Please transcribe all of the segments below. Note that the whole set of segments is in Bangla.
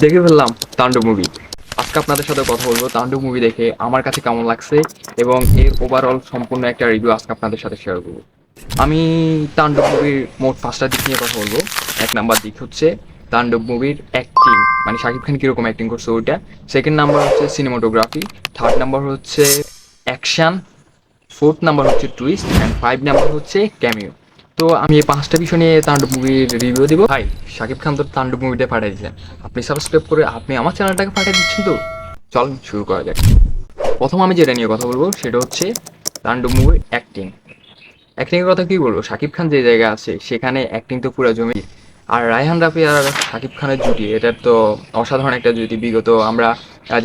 দেখে ফেললাম তাণ্ডব মুভি আজকে আপনাদের সাথে কথা বলব তাণ্ডব মুভি দেখে, আমার কাছে কেমন লাগছে এবং এর ওভারঅল সম্পূর্ণ একটা রিভিউ আজকে আপনাদের সাথে শেয়ার করব। আমি তাণ্ডব মুভির মোট পাঁচটা দিক নিয়ে কথা বলব। এক নাম্বার দিক হচ্ছে তাণ্ডব মুভির অ্যাক্টিং মানে শাকিব খান কীরকম অ্যাক্টিং করছে ওইটা। সেকেন্ড নাম্বার হচ্ছে সিনেমাটোগ্রাফি থার্ড নাম্বার হচ্ছে অ্যাকশান ফোর্থ নাম্বার হচ্ছে টুইস্ট অ্যান্ড ফাইভ নাম্বার হচ্ছে ক্যামিও তো আমি এই পাঁচটা বিষয় নিয়ে তাণ্ডব মুভির রিভিউ দিব। ভাই শাকিব খান তো তাণ্ডব মুভিটা পাঠিয়ে দিয়েছেন। আপনি সাবস্ক্রাইব করে আপনি আমার চ্যানেলটাকে পাঠিয়ে দিচ্ছেন তো? চল, শুরু করা যাক। প্রথম আমি যেটা নিয়ে কথা বলব, সেটা হচ্ছে তাণ্ডব মুভির অ্যাক্টিং অ্যাক্টিংয়ের কথা কি বলব? শাকিব খান যে জায়গা আছে, সেখানে অ্যাক্টিং তো পুরো জমি। আর রায়হান রাফি আর শাকিব খানের জুটি, এটার তো অসাধারণ একটা জুটি। বিগত আমরা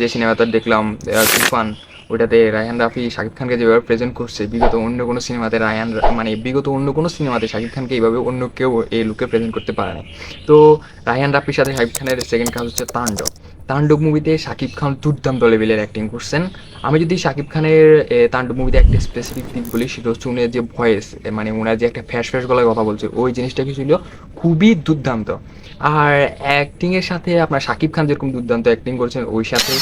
যে সিনেমাটা দেখলাম তুফান। ওটাতে রায়ান রাফি, শাকিব খানকে যেভাবে প্রেজেন্ট করছে, বিগত অন্য কোনো সিনেমাতে রায়ান মানে বিগত অন্য কোনো সিনেমাতে শাকিব খানকে এইভাবে অন্য কেউ এই লুকে প্রেজেন্ট করতে পারে না তো রায়ান রাফির সাথে শাকিব খানের সেকেন্ড কাজ হচ্ছে তাণ্ডব। তাণ্ডব মুভিতে শাকিব খান দুর্দান্ত লেভেলের অ্যাক্টিং করছেন। আমি যদি শাকিব খানের তাণ্ডব মুভিতে একটা স্পেসিফিক দিক বলি, সেটা হচ্ছে উনি যে ভয়েস মানে ওনার যে একটা ফ্যাস ফ্যাস গলায় কথা বলছে, ওই জিনিসটা কি ছিল? খুবই দুর্দান্ত। আর অ্যাক্টিংয়ের সাথে আপনার শাকিব খান যেরকম দুর্দান্ত অ্যাক্টিং করছেন, ওই সাথে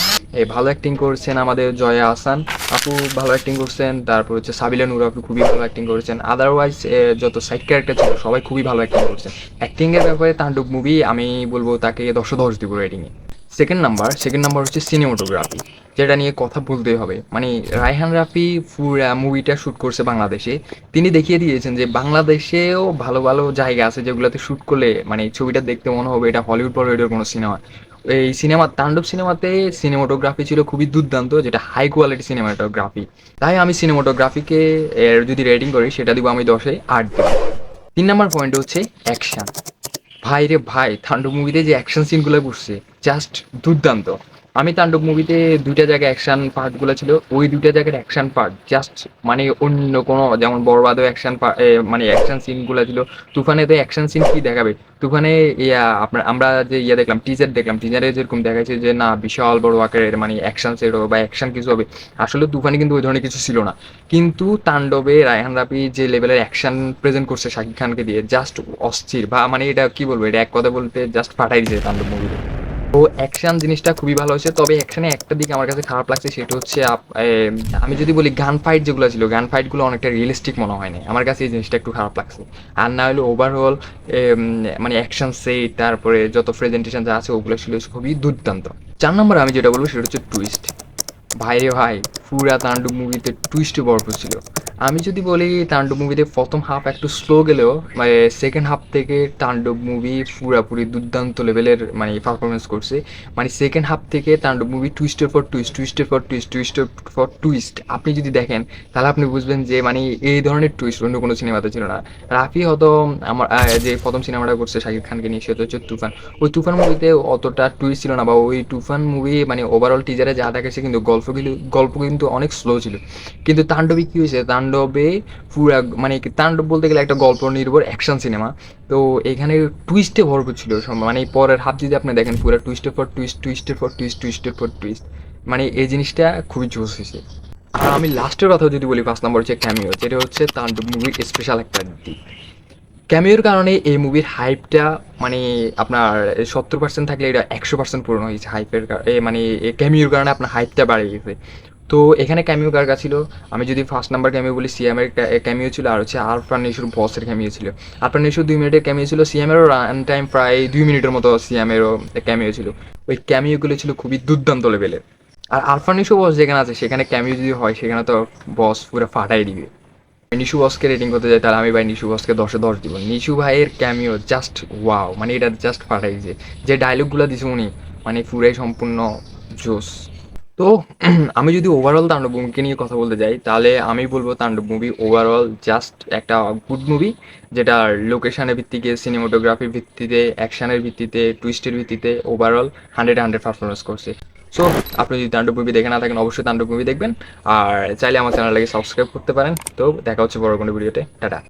ভালো অ্যাক্টিং করছেন আমাদের জয়া আসান আপু ভালো অ্যাক্টিং করছেন, তারপর হচ্ছে সাবিলা নুর আপু খুবই ভালো অ্যাক্টিং করেছেন। আদারওয়াইজ যত সাইড ক্যারেক্টার ছিল, সবাই খুবই ভালো অ্যাক্টিং করছেন। অ্যাক্টিংয়ের ব্যাপারে তাণ্ডব মুভি আমি বলব তাকে দশ দশ দিব রেটিংয়ে সেকেন্ড নাম্বার সেকেন্ড নাম্বার হচ্ছে সিনেমাটোগ্রাফি যেটা নিয়ে কথা বলতেই হবে। মানে রায়হান রাফি মুভিটা শ্যুট করছে বাংলাদেশে। তিনি দেখিয়ে দিয়েছেন যে বাংলাদেশেও ভালো ভালো জায়গা আছে যেগুলোতে শ্যুট করলে মানে ছবিটা দেখতে মনে হবে, এটা হলিউড বলিউডের কোনো সিনেমা এই সিনেমা তাণ্ডব সিনেমাতে সিনেমাটোগ্রাফি ছিল খুবই দুর্দান্ত, যেটা হাই কোয়ালিটি সিনেমাটোগ্রাফি তাই আমি সিনেমাটোগ্রাফিকে এর যদি রেটিং করি, সেটা দিব আমি দশে আট দেব। তিন নম্বর পয়েন্ট হচ্ছে অ্যাকশন ভাই রে ভাই, তাণ্ডব মুভিতে যে অ্যাকশন সিনগুলো করছে জাস্ট দুর্দান্ত। আমি তাণ্ডব মুভিতে দুইটা জায়গায় অ্যাকশন পার্টগুলো ছিল, ওই দুইটা জায়গার অ্যাকশন পার্ট জাস্ট মানে অন্য কোনো যেমন বরবাদও অ্যাকশন মানে অ্যাকশন সিনগুলো ছিল। তুফানে তো অ্যাকশন সিন কি দেখাবে? তুফানে, ইয়া, আপনার, আমরা যে ইয়া দেখলাম টিজার দেখলাম টিজারে যেরকম দেখাচ্ছে যে না, বিশাল বড় আকারের মানে অ্যাকশন সেট হবে বা অ্যাকশন কিছু হবে। আসলে তুফানে কিন্তু ওই ধরনের কিছু ছিল না। কিন্তু তাণ্ডবে রায়হান রাফি যে লেভেলের অ্যাকশন প্রেজেন্ট করছে শাকিব খানকে দিয়ে জাস্ট অস্থির বা মানে এটা কি বলব, এটা এক কথা বলতে জাস্ট ফাটাই দিয়েছে তাণ্ডব মুভিতে তো অ্যাকশন জিনিসটা খুবই ভালো হয়েছে। তবে অ্যাকশনে একটা দিক আমার কাছে খারাপ লাগছে, সেটা হচ্ছে আমি যদি বলি গান ফাইট যেগুলো ছিল গান ফাইটগুলো অনেকটা রিয়েলিস্টিক মনে হয়নি। আমার কাছে এই জিনিসটা একটু খারাপ লাগছে। আর না হলে ওভারঅল মানে অ্যাকশন সেট তারপরে যত প্রেজেন্টেশন যা আছে, ওগুলো ছিল খুবই দুর্দান্ত। চার নম্বর আমি যেটা বলব, সেটা হচ্ছে টুইস্ট ভাইরে ভাই পুরা তাণ্ডব মুভিতে টুইস্ট ভরপুর ছিল। আমি যদি বলি তাণ্ডব মুভিতে প্রথম হাফ একটু স্লো গেলেও মানে সেকেন্ড হাফ থেকে তাণ্ডব মুভি পুরাপুরি দুর্দান্ত লেভেলের মানে পারফরমেন্স করছে। মানে সেকেন্ড হাফ থেকে তাণ্ডব মুভি টুইস্টের পর টুইস্ট টুইস্টের পর টুইস্ট টুইস্টের পর টুইস্ট আপনি যদি দেখেন, তাহলে আপনি বুঝবেন যে মানে এই ধরনের টুইস্ট অন্য কোনো সিনেমাতে ছিল না। রাফি হয়তো আমার যে প্রথম সিনেমাটা করছে শাকিব খানকে নিয়ে সেটা হচ্ছে তুফান। ওই তুফান মুভিতে অতটা টুইস্ট ছিল না, বা ওই তুফান মুভি মানে ওভারঅল টিজারে যা দেখাচ্ছে কিন্তু গল্পগুলো গল্প কিন্তু অনেক স্লো ছিল। কিন্তু তাণ্ডবে কী হয়েছে? তাণ্ডবে পুরা মানে তাণ্ডব বলতে গেলে একটা গল্প নির্ভর অ্যাকশন সিনেমা তো এখানে টুইস্টে ভরপুর ছিল মানে পরের হাফ যদি আপনি দেখেন, পুরো টুইস্টের পর টুইস্ট টুইস্টের পর টুইস্ট টুইস্টের পর টুইস্ট মানে এই জিনিসটা খুবই জোস হয়েছে। আর আমি লাস্টের কথা যদি বলি পাঁচ নম্বর হচ্ছে ক্যামিও যেটা হচ্ছে তাণ্ডব মুভির স্পেশাল একটা দিক। ক্যামিওর কারণে এই মুভির হাইপটা মানে আপনার সত্তর পার্সেন্ট থাকলে এটা একশো পার্সেন্ট পূরণ হয়েছে হাইপের মানে ক্যামিওর কারণে আপনার হাইপটা বাড়ে গেছে। তো এখানে ক্যামিও কার ছিল? আমি যদি ফার্স্ট নাম্বার ক্যামিও বলি সিএমের ক্যামিও ছিল, আর হচ্ছে আরফান নিশুর বসের ক্যামিও ছিল। আরফান নিশুর দুই মিনিটের ক্যামিও ছিল সিএমেরও রান টাইম প্রায় দুই মিনিটের মতো সিএমেরও ক্যামিও ছিল। ওই ক্যামিওগুলো ছিল খুবই দুর্দান্ত লেভেলের আর আরফান নিশু বস যেখানে আছে, সেখানে ক্যামিও যদি হয়, সেখানে তো বস পুরো ফাটাই দিবে। নিশু বসকে রেটিং করতে যাই, তাহলে আমি ভাই নিশু বসকে দশে দশ দিব। নিশু ভাইয়ের ক্যামিও জাস্ট ওয়াও মানে এটা জাস্ট ফাটাইছে যে ডায়লগগুলো দিছে উনি মানে পুরাই সম্পূর্ণ জোস তো আমি যদি ওভারঅল তাণ্ডব মুভিকে নিয়ে কথা বলতে যাই, তাহলে আমি বলব তাণ্ডব মুভি ওভারঅল জাস্ট একটা গুড মুভি যেটা লোকেশনের ভিত্তিতে সিনেমাটোগ্রাফির ভিত্তিতে অ্যাকশনের ভিত্তিতে টুইস্টের ভিত্তিতে ওভারঅল হান্ড্রেড হান্ড্রেড পারফরমেন্স করছে। সো আপনি যদি তাণ্ডব মুভি দেখে না থাকেন, অবশ্যই তাণ্ডব মুভি দেখবেন। আর চাইলে আমার চ্যানেলটাকে সাবস্ক্রাইব করতে পারেন। তো, দেখা হচ্ছে বড় কোনো ভিডিওতে টাটা।